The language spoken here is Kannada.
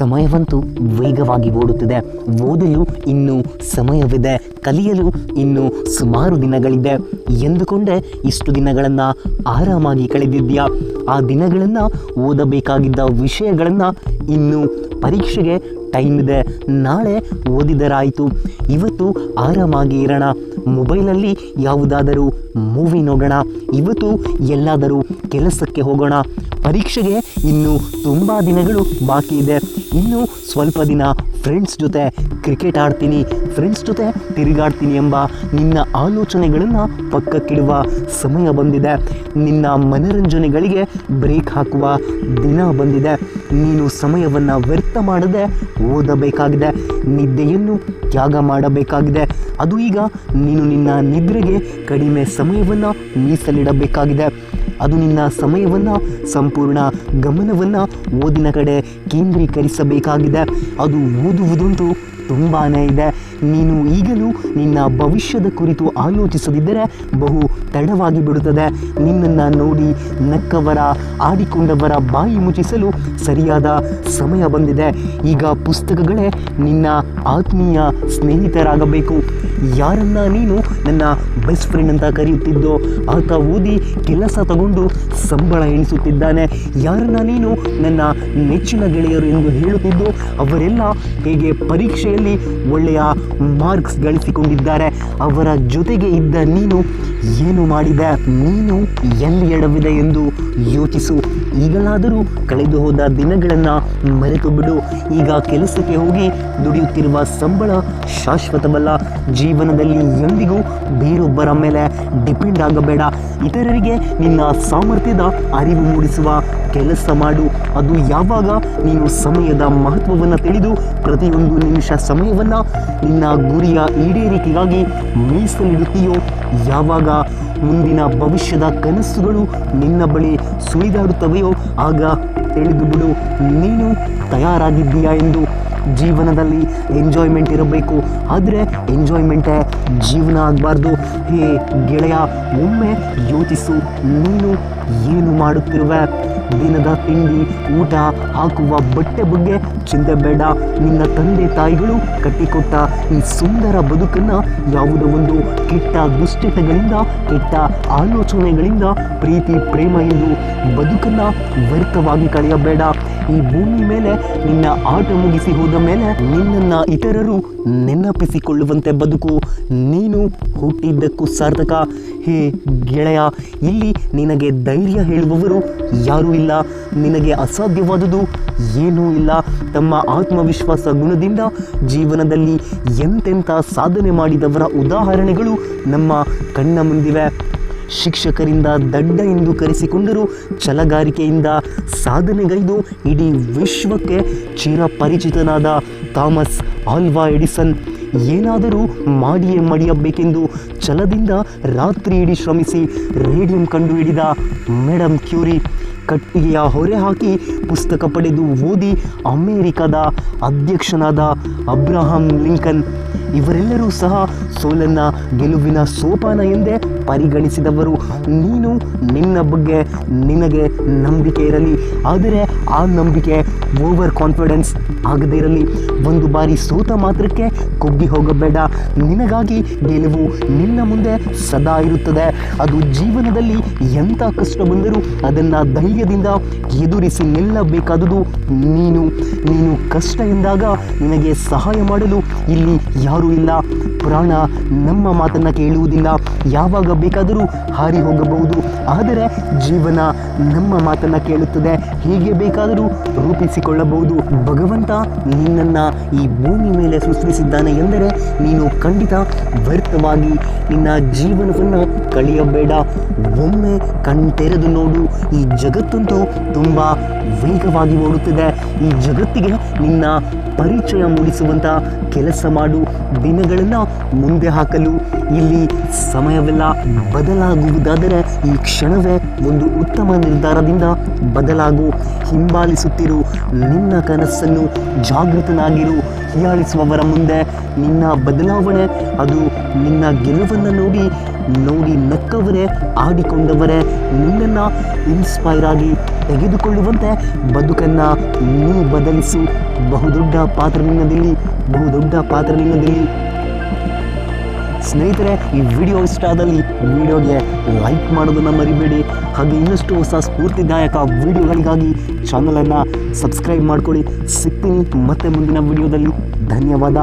ಸಮಯವಂತೂ ವೇಗವಾಗಿ ಓಡುತ್ತಿದೆ. ಓದಲು ಇನ್ನೂ ಸಮಯವಿದೆ. ಕಲಿಯಲು ಇನ್ನೂ ಸುಮಾರು ದಿನಗಳಿದೆ. ಎಂದುಕೊಂಡೆ ಇಷ್ಟು ದಿನಗಳನ್ನು ಆರಾಮಾಗಿ ಕಳೆದಿದ್ಯಾ ಆ ದಿನಗಳನ್ನು ಓದಬೇಕಾಗಿದ್ದ ವಿಷಯಗಳನ್ನು ಇನ್ನು ಪರೀಕ್ಷೆಗೆ ಟೈಮ್ ಇದೆ. ನಾಳೆ ಓದಿದರಾಯಿತು. ಇವತ್ತು ಆರಾಮಾಗಿ ಇರೋಣ. ಮೊಬೈಲಲ್ಲಿ ಯಾವುದಾದರೂ ಮೂವಿ ನೋಡೋಣ. ಇವತ್ತು ಎಲ್ಲಾದರೂ ಕೆಲಸಕ್ಕೆ ಹೋಗೋಣ. ಪರೀಕ್ಷೆಗೆ ಇನ್ನು ತುಂಬ ದಿನಗಳು ಬಾಕಿ ಇದೆ. ಇನ್ನು ಸ್ವಲ್ಪ ದಿನ ಫ್ರೆಂಡ್ಸ್ ಜೊತೆ ಕ್ರಿಕೆಟ್ ಆಡ್ತೀನಿ. ಫ್ರೆಂಡ್ಸ್ ಜೊತೆ ತಿರುಗಾಡ್ತೀನಿ ಎಂಬ ನಿನ್ನ ಆಲೋಚನೆಗಳನ್ನು ಪಕ್ಕಕ್ಕಿಡುವ ಸಮಯ ಬಂದಿದೆ. ನಿನ್ನ ಮನರಂಜನೆಗಳಿಗೆ ಬ್ರೇಕ್ ಹಾಕುವ ದಿನ ಬಂದಿದೆ. ನೀನು ಸಮಯವನ್ನು ವ್ಯರ್ಥ ಮಾಡದೆ ಓದಬೇಕಾಗಿದೆ. ನಿದ್ದೆಯನ್ನು ತ್ಯಾಗ ಮಾಡಬೇಕಾಗಿದೆ. ಅದು ಈಗ ನೀನು ನಿನ್ನ ನಿದ್ರೆಗೆ ಕಡಿಮೆ ಸಮಯವನ್ನು ಮೀಸಲಿಡಬೇಕಾಗಿದೆ. ಅದು ನಿನ್ನ ಸಮಯವನ್ನು ಸಂಪೂರ್ಣ ಗಮನವನ್ನು ಓದಿನ ಕಡೆ ಕೇಂದ್ರೀಕರಿಸಬೇಕಾಗಿದೆ. ಅದು ಓದುವುದಂತೂ ತುಂಬಾ ಇದೆ. ನೀನು ಈಗಲೂ ನಿನ್ನ ಭವಿಷ್ಯದ ಕುರಿತು ಆಲೋಚಿಸದಿದ್ದರೆ ಬಹು ತಡವಾಗಿ ಬಿಡುತ್ತದೆ. ನಿನ್ನನ್ನು ನೋಡಿ ನಕ್ಕವರ, ಆಡಿಕೊಂಡವರ ಬಾಯಿ ಮುಚ್ಚಿಸಲು ಸರಿಯಾದ ಸಮಯ ಬಂದಿದೆ. ಈಗ ಪುಸ್ತಕಗಳೇ ನಿನ್ನ ಆತ್ಮೀಯ ಸ್ನೇಹಿತರಾಗಬೇಕು. ಯಾರನ್ನ ನೀನು ನನ್ನ ಬೆಸ್ಟ್ ಫ್ರೆಂಡ್ ಅಂತ ಕರೆಯುತ್ತಿದ್ದೋ ಆತ ಓದಿ ಕೆಲಸ ತಗೊಂಡು ಸಂಬಳ ಎಣಿಸುತ್ತಿದ್ದಾನೆ. ಯಾರನ್ನ ನೀನು ನನ್ನ ನೆಚ್ಚಿನ ಗೆಳೆಯರು ಎಂದು ಹೇಳುತ್ತಿದ್ದೋ ಅವರೆಲ್ಲ ಹೇಗೆ ಪರೀಕ್ಷೆಯಲ್ಲಿ ಒಳ್ಳೆಯ ಮಾರ್ಕ್ಸ್ ಗಳಿಸಿಕೊಂಡಿದ್ದಾರೆ. ಅವರ ಜೊತೆಗೆ ಇದ್ದ ನೀನು ಏನು ಮಾಡಿದೆ? ನೀನು ಎಲ್ಲಿ ಎಡವಿದೆ ಎಂದು ಯೋಚಿಸು. ಈಗಲಾದರೂ ಕಳೆದು ಹೋದ ದಿನಗಳನ್ನು ಮರೆತು ಬಿಡು ಈಗ ಕೆಲಸಕ್ಕೆ ಹೋಗಿ ದುಡಿಯುತ್ತಿರುವ ಸಂಬಳ ಶಾಶ್ವತವಲ್ಲ. ಜೀವನದಲ್ಲಿ ಎಂದಿಗೂ ಬೇರೊಬ್ಬರ ಮೇಲೆ ಡಿಪೆಂಡ್ ಆಗಬೇಡ. ಇತರರಿಗೆ ನಿನ್ನ ಸಾಮರ್ಥ್ಯದ ಅರಿವು ಮೂಡಿಸುವ ಕೆಲಸ ಮಾಡು. ಅದು ಯಾವಾಗ ನೀನು ಸಮಯದ ಮಹತ್ವವನ್ನು ತಿಳಿದು ಪ್ರತಿಯೊಂದು ನಿಮಿಷ ಸಮಯವನ್ನು ಗುರಿಯ ಈಡೇರಿಕೆಗಾಗಿ ಮೀಸಲಿಡುತ್ತೀಯೋ ಯಾವಾಗ ಮುಂದಿನ ಭವಿಷ್ಯದ ಕನಸುಗಳು ನಿನ್ನ ಬಳಿ ಸುಳಿದಾಡುತ್ತವೆಯೋ? ಆಗ ತಿಳಿದು ಬಿಡು ನೀನು ತಯಾರಾಗಿದ್ದೀಯಾ ಎಂದು ಜೀವನದಲ್ಲಿ ಎಂಜಾಯ್ಮೆಂಟ್ ಇರಬೇಕು. ಆದರೆ ಎಂಜಾಯ್ಮೆಂಟೇ ಜೀವನ ಆಗಬಾರ್ದು. ಹೇ ಗೆಳೆಯ, ಒಮ್ಮೆ ಯೋಚಿಸು, ನೀನು ಏನು ಮಾಡುತ್ತಿರುವ? ದಿನದ ತಿಂಡಿ, ಊಟ, ಹಾಕುವ ಬಟ್ಟೆ ಬಗ್ಗೆ ಚಿಂತೆ ಬೇಡ. ನಿನ್ನ ತಂದೆ ತಾಯಿಗಳು ಕಟ್ಟಿಕೊಟ್ಟ ಈ ಸುಂದರ ಬದುಕನ್ನು ಯಾವುದೋ ಒಂದು ಕೆಟ್ಟ ದುಶ್ಚಟಗಳಿಂದ ಕೆಟ್ಟ ಆಲೋಚನೆಗಳಿಂದ, ಪ್ರೀತಿ, ಪ್ರೇಮ ಎಂದು ಬದುಕನ್ನು ವ್ಯರ್ಥವಾಗಿ ಕಳೆಯಬೇಡ. ಈ ಭೂಮಿ ಮೇಲೆ ನಿನ್ನ ಆಟ ಮುಗಿಸಿ ಹೋದ ಮೇಲೆ ನಿನ್ನನ್ನು ಇತರರು ನೆನಪಿಸಿಕೊಳ್ಳುವಂತೆ ಬದುಕು. ನೀನು ಹುಟ್ಟಿದ್ದಕ್ಕೂ ಸಾರ್ಥಕ. ಹೇ ಗೆಳೆಯ, ಇಲ್ಲಿ ನಿನಗೆ ಧೈರ್ಯ ಹೇಳುವವರು ಯಾರೂ ಇಲ್ಲ. ನಿನಗೆ ಅಸಾಧ್ಯವಾದುದು ಏನೂ ಇಲ್ಲ. ತಮ್ಮ ಆತ್ಮವಿಶ್ವಾಸ ಗುಣದಿಂದ ಜೀವನದಲ್ಲಿ ಎಂತೆಂಥ ಸಾಧನೆ ಮಾಡಿದವರ ಉದಾಹರಣೆಗಳು ನಮ್ಮ ಕಣ್ಣ ಮುಂದಿವೆ. ಶಿಕ್ಷಕರಿಂದ ದಡ್ಡ ಎಂದು ಕರೆಸಿಕೊಂಡರು. ಛಲಗಾರಿಕೆಯಿಂದ ಸಾಧನೆಗೈದು ಇಡೀ ವಿಶ್ವಕ್ಕೆ ಚಿರಪರಿಚಿತನಾದ ಥಾಮಸ್ ಆಲ್ವಾ ಎಡಿಸನ್. ಏನಾದರೂ ಮಾಡಿಯೇ ಮಡಿಯಬೇಕೆಂದು ಛಲದಿಂದ ರಾತ್ರಿ ಇಡೀ ಶ್ರಮಿಸಿ ರೇಡಿಯಂ ಕಂಡುಹಿಡಿದ ಮೇಡಮ್ ಕ್ಯೂರಿ. ಕಟ್ಟಿಗೆಯ ಹೊರೆ ಹಾಕಿ ಪುಸ್ತಕ ಪಡೆದು ಓದಿ ಅಮೇರಿಕದ ಅಧ್ಯಕ್ಷನಾದ ಅಬ್ರಹಾಂ ಲಿಂಕನ್. ಇವರೆಲ್ಲರೂ ಸಹ ಸೋಲನ್ನ, ಗೆಲುವಿನ ಸೋಪಾನ ಎಂದೇ ಪರಿಗಣಿಸಿದವರು. ನೀನು ನಿನ್ನ ಬಗ್ಗೆ ನಿನಗೆ ನಂಬಿಕೆ ಇರಲಿ. ಆದರೆ ಆ ನಂಬಿಕೆ ಓವರ್ ಕಾನ್ಫಿಡೆನ್ಸ್ ಆಗದೇ ಇರಲಿ. ಒಂದು ಬಾರಿ ಸೋತ ಮಾತ್ರಕ್ಕೆ ಕುಗ್ಗಿ ಹೋಗಬೇಡ. ನಿನಗಾಗಿ ಗೆಲುವು ನಿನ್ನ ಮುಂದೆ ಸದಾ ಇರುತ್ತದೆ. ಅದು ಜೀವನದಲ್ಲಿ ಎಂಥ ಕಷ್ಟ ಬಂದರೂ ಅದನ್ನು ಧೈರ್ಯದಿಂದ ಎದುರಿಸಿ ನಿಲ್ಲಬೇಕಾದುದು ನೀನು. ನೀನು ಕಷ್ಟ ಎಂದಾಗ ನಿನಗೆ ಸಹಾಯ ಮಾಡಲು ಇಲ್ಲಿ ಯಾರೂ ಇಲ್ಲ ಪ್ರಾಣ ನಮ್ಮ ಮಾತನ್ನು ಕೇಳುವುದಿಲ್ಲ. ಯಾವಾಗ ಬೇಕಾದರೂ ಹಾರಿ ಹೋಗಬಹುದು. ಆದರೆ ಜೀವನ ನಮ್ಮ ಮಾತನ್ನು ಕೇಳುತ್ತದೆ. ಹೀಗೆ ಬೇಕಾದರೂ ರೂಪಿಸಿಕೊಳ್ಳಬಹುದು. ಭಗವಂತ ನಿನ್ನನ್ನು ಈ ಭೂಮಿ ಮೇಲೆ ಸೃಷ್ಟಿಸಿದ್ದಾನೆ ಎಂದರೆ ನೀನು ಖಂಡಿತ ವ್ಯರ್ಥವಾಗಿ ನಿನ್ನ ಜೀವನವನ್ನು ಕಳೆಯಬೇಡ. ಒಮ್ಮೆ ಕಣ್ತೆರೆದು ನೋಡು. ಈ ಜಗತ್ತಂತೂ ತುಂಬ ವೇಗವಾಗಿ ಓಡುತ್ತದೆ. ಈ ಜಗತ್ತಿಗೆ ನಿನ್ನ ಪರಿಚಯ ಮೂಡಿಸುವಂಥ ಕೆಲಸ ಮಾಡು. ದಿನಗಳನ್ನು ಮುಂದೆ ಹಾಕಲು ಇಲ್ಲಿ ಸಮಯವೆಲ್ಲ ಬದಲಾಗುವುದಾದರೆ ಈ ಕ್ಷಣವೇ ಒಂದು ಉತ್ತಮ ನಿರ್ಧಾರದಿಂದ ಬದಲಾಗು, ಹಿಂಬಾಲಿಸುತ್ತಿರು, ನಿನ್ನ ಕನಸನ್ನು ಜಾಗೃತನಾಗಿರು, ಹೀಯಾಳಿಸುವವರ ಮುಂದೆ ನಿನ್ನ ಬದಲಾವಣೆ, ಅದು ನಿನ್ನ ಗೆಲುವನ್ನು ನೋಡಿ ನೋಡಿ ನಕ್ಕವರೇ, ಆಡಿಕೊಂಡವರೇ, ನಿನ್ನನ್ನು ಇನ್ಸ್ಪೈರ್ ಆಗಿ ತೆಗೆದುಕೊಳ್ಳುವಂತೆ ಬದುಕನ್ನು ನೀ ಬದಲಿಸು. ಬಹುದೊಡ್ಡ ಪಾತ್ರ ನಿನ್ನದಿಲ್ಲಿ ಬಹುದೊಡ್ಡ ಪಾತ್ರ ನಿನ್ನದಿಲ್ಲಿ ಸ್ನೇಹಿತರೆ, ಈ ವಿಡಿಯೋ ಇಷ್ಟ ಆದಲ್ಲಿ ವಿಡಿಯೋಗೆ ಲೈಕ್ ಮಾಡೋದನ್ನು ಮರಿಬೇಡಿ. ಹಾಗೆ ಇನ್ನಷ್ಟು ಹೊಸ ಸ್ಫೂರ್ತಿದಾಯಕ ವಿಡಿಯೋಗಳಿಗಾಗಿ ಚಾನಲನ್ನು ಸಬ್ಸ್ಕ್ರೈಬ್ ಮಾಡ್ಕೊಳ್ಳಿ. ಸಿಗ್ತೀನಿ ಮತ್ತೆ ಮುಂದಿನ ವಿಡಿಯೋದಲ್ಲಿ. ಧನ್ಯವಾದ.